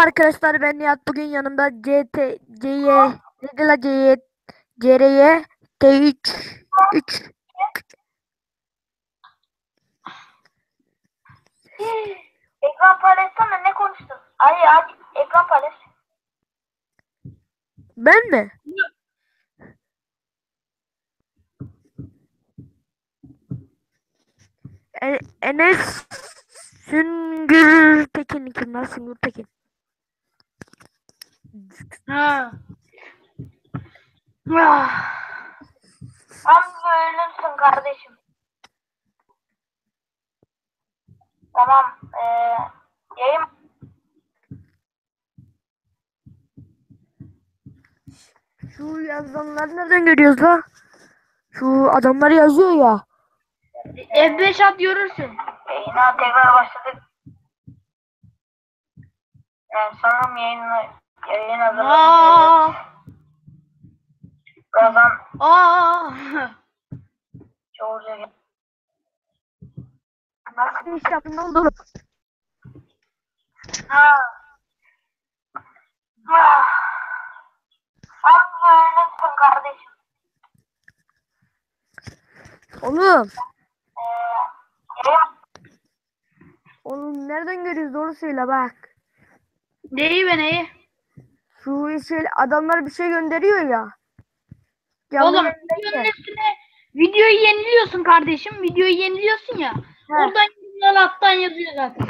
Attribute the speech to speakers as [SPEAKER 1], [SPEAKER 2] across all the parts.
[SPEAKER 1] arkadaşlar ben Nihat bugün yanımda CT CY neydi la CY CRY T3 3
[SPEAKER 2] Ekran paylaşsana ne konuştun? Ay hadi ekran paylaş.
[SPEAKER 1] ben mi? E- Enes Süngür Tekin kim lan Süngür Tekin
[SPEAKER 2] Ha. Ah. Tam bölümsün kardeşim. Tamam. Ee, yayın
[SPEAKER 1] Şu yazanları nereden görüyoruz la? Şu adamlar yazıyor ya.
[SPEAKER 2] F5 at görürsün. Yayına tekrar başladık. Yani sanırım yayını yayın hazırladık.
[SPEAKER 3] Aa,
[SPEAKER 2] Birazdan
[SPEAKER 3] aa.
[SPEAKER 2] çoğuca gel.
[SPEAKER 1] Nasıl iş yaptın ne oldu?
[SPEAKER 2] Ha. Ah. Sen bölümsün kardeşim.
[SPEAKER 1] Oğlum.
[SPEAKER 2] Ee,
[SPEAKER 1] Oğlum nereden görüyoruz doğru söyle bak.
[SPEAKER 3] Neyi be neyi?
[SPEAKER 1] Şu şey adamlar bir şey gönderiyor ya. Canlı
[SPEAKER 3] Oğlum
[SPEAKER 1] yayındayken.
[SPEAKER 3] videonun üstüne videoyu yeniliyorsun kardeşim. Videoyu yeniliyorsun ya. Oradan güzel alttan yazıyor zaten.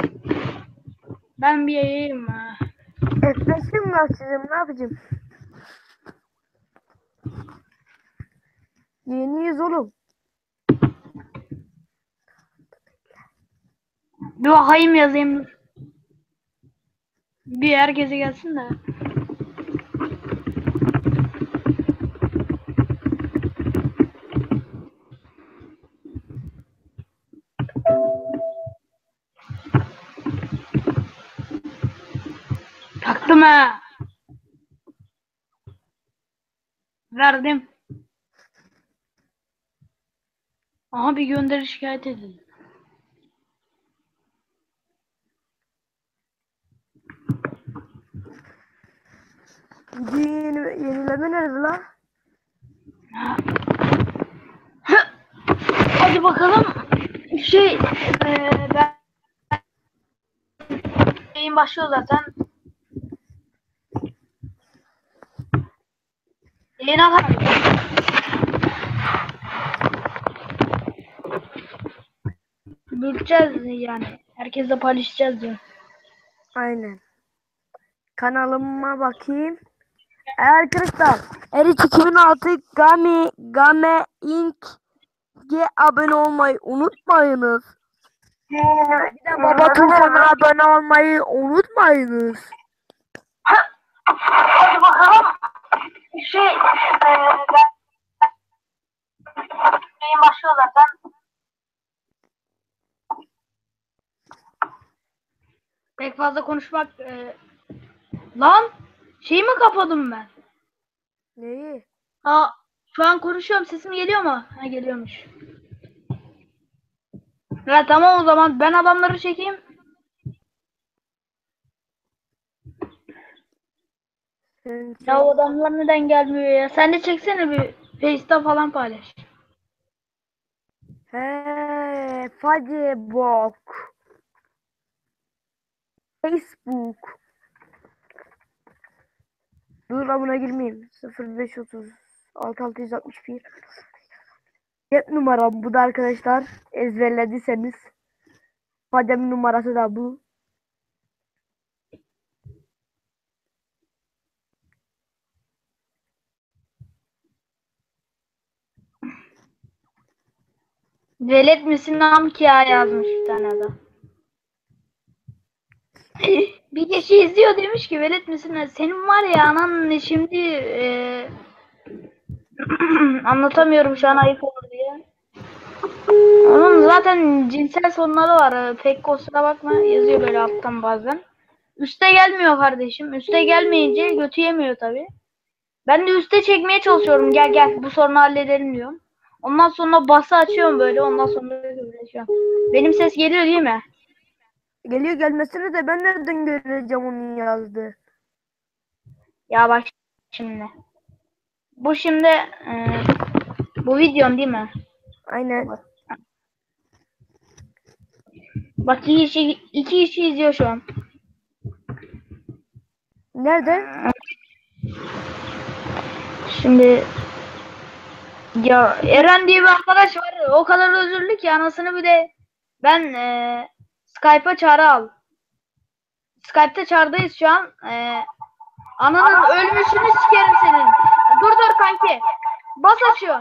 [SPEAKER 3] Ben bir yayayım ha.
[SPEAKER 1] F5'im mi açacağım ne yapacağım? Yeniyiz oğlum.
[SPEAKER 3] Bir bakayım yazayım dur. Bir herkese gelsin de. Ha. Verdim. Aha bir gönderi şikayet edildi.
[SPEAKER 1] Yeni, yenileme nerede la?
[SPEAKER 3] Hadi bakalım. Şey, eee ben yayın başlıyor zaten. Yayın al. Böleceğiz yani. Herkesle paylaşacağız diyor.
[SPEAKER 1] Aynen. Kanalıma bakayım. E arkadaşlar Eric 2006 Game Game Inc.'ye abone olmayı unutmayınız. Bir de Baba Tufan'a abone olmayı unutmayınız.
[SPEAKER 2] Hadi bakalım.
[SPEAKER 3] Fazla konuşmak eee, Lan şeyi mi kapadım ben?
[SPEAKER 1] Neyi?
[SPEAKER 3] Aa, şu an konuşuyorum. Sesim geliyor mu? Ha geliyormuş. Ya tamam o zaman ben adamları çekeyim. Ya o adamlar neden gelmiyor ya? Sen de çeksene bir Face'te falan paylaş.
[SPEAKER 1] He, Facebook. Facebook. Dur buna girmeyeyim. 0530 6661 Cep numaram bu da arkadaşlar. Ezberlediyseniz. Fadem numarası da bu.
[SPEAKER 3] Velet misin nam ki ya yazmış bir tane adam. bir kişi izliyor demiş ki velet misin? Senin var ya anan şimdi e, anlatamıyorum şu an ayıp olur diye. Onun zaten cinsel sorunları var. Pek kusura bakma yazıyor böyle alttan bazen. Üste gelmiyor kardeşim. Üste gelmeyince götü yemiyor tabi. Ben de üste çekmeye çalışıyorum. Gel gel bu sorunu halledelim diyorum. Ondan sonra bası açıyorum böyle. Ondan sonra böyle şey. Benim ses geliyor değil mi?
[SPEAKER 1] Geliyor gelmesini de ben nereden göreceğim onun yazdığı.
[SPEAKER 3] Ya bak şimdi. Bu şimdi e, bu videon değil mi?
[SPEAKER 1] Aynen.
[SPEAKER 3] Bak iki kişi, iki kişi izliyor şu an.
[SPEAKER 1] Nerede?
[SPEAKER 3] Şimdi ya Eren diye bir arkadaş var. O kadar özürlü ki anasını bir de ben e, Skype'a çağrı al. Skype'ta çağrıdayız şu an. E, ananın ölmüşünü sikerim senin. Dur dur kanki. Bas açıyor.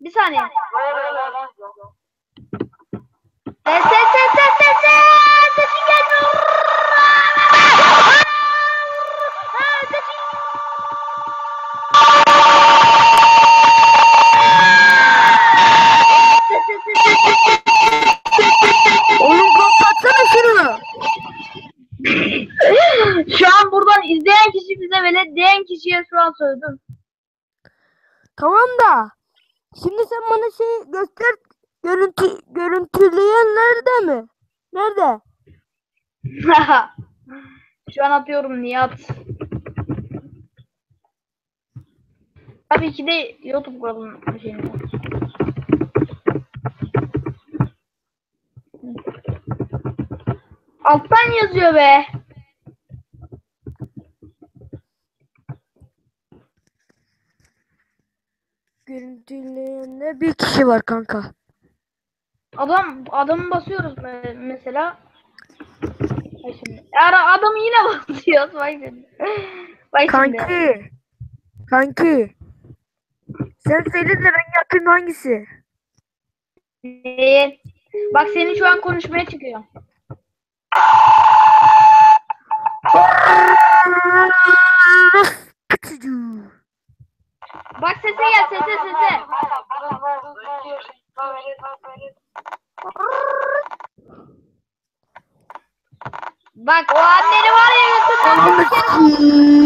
[SPEAKER 3] Bir saniye. Ses ses ses ses ses kişiye şu an söyledim.
[SPEAKER 1] Tamam da. Şimdi sen bana şey göster. Görüntü görüntüleyen nerede mi? Nerede?
[SPEAKER 3] şu an atıyorum Nihat. Tabii ki de YouTube kanalının şeyini. Alttan yazıyor be.
[SPEAKER 1] Görüntüleyende bir kişi var kanka.
[SPEAKER 3] Adam adamı basıyoruz me- mesela. Bak şimdi. Ara adamı yine basıyoruz. Bak şimdi. Bak şimdi.
[SPEAKER 1] Kanki. Kanki. Sen söyle de ben yapayım hangisi?
[SPEAKER 3] Ee, Bak senin şu an konuşmaya çıkıyor. Bak sese gel sese sese. Bak o anneni var ya götürmem sikerim.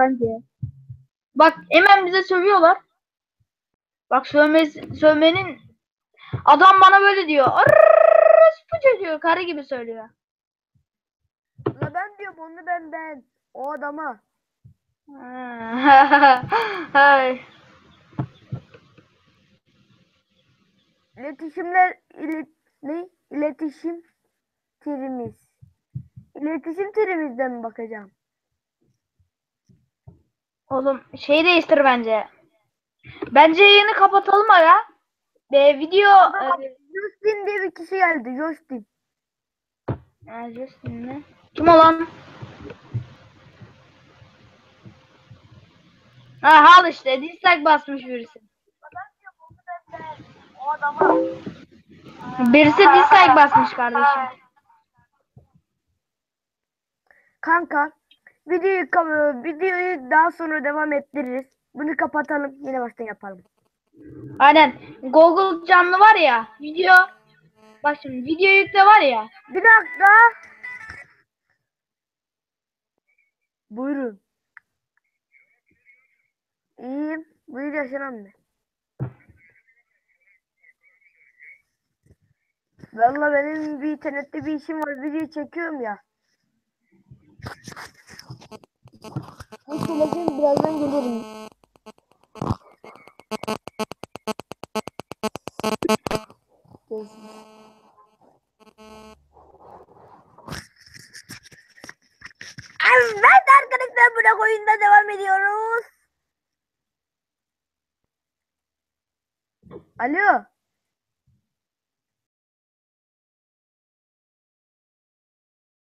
[SPEAKER 3] Kanki? Bak hemen bize sövüyorlar. Bak sövme, sövmenin adam bana böyle diyor. Orospu çocuğu karı gibi söylüyor.
[SPEAKER 1] La ben diyorum onu ben ben. O adama.
[SPEAKER 3] Hay.
[SPEAKER 1] İletişimler ilet, ne? İletişim tirimiz. İletişim tirimizden mi bakacağım?
[SPEAKER 3] Oğlum şey değiştir bence. Bence yayını kapatalım aga. Ve video e,
[SPEAKER 1] Justin diye bir kişi geldi. Justin.
[SPEAKER 3] e, Justin mi? Kim olan? Ha al işte dislike basmış birisi. Birisi dislike basmış kardeşim.
[SPEAKER 1] Kanka videoyu videoyu daha sonra devam ettiririz. Bunu kapatalım. Yine baştan yapalım.
[SPEAKER 3] Aynen. Google canlı var ya video. Bak şimdi video yükle var ya.
[SPEAKER 1] Bir dakika. Buyurun. İyiyim. Buyur Yaşar anne. Valla benim bir internette bir işim var. Video çekiyorum ya. Hiç ulaşayım birazdan gelirim. Görüşürüz. Evet arkadaşlar bırak oyunda devam ediyoruz. Alo.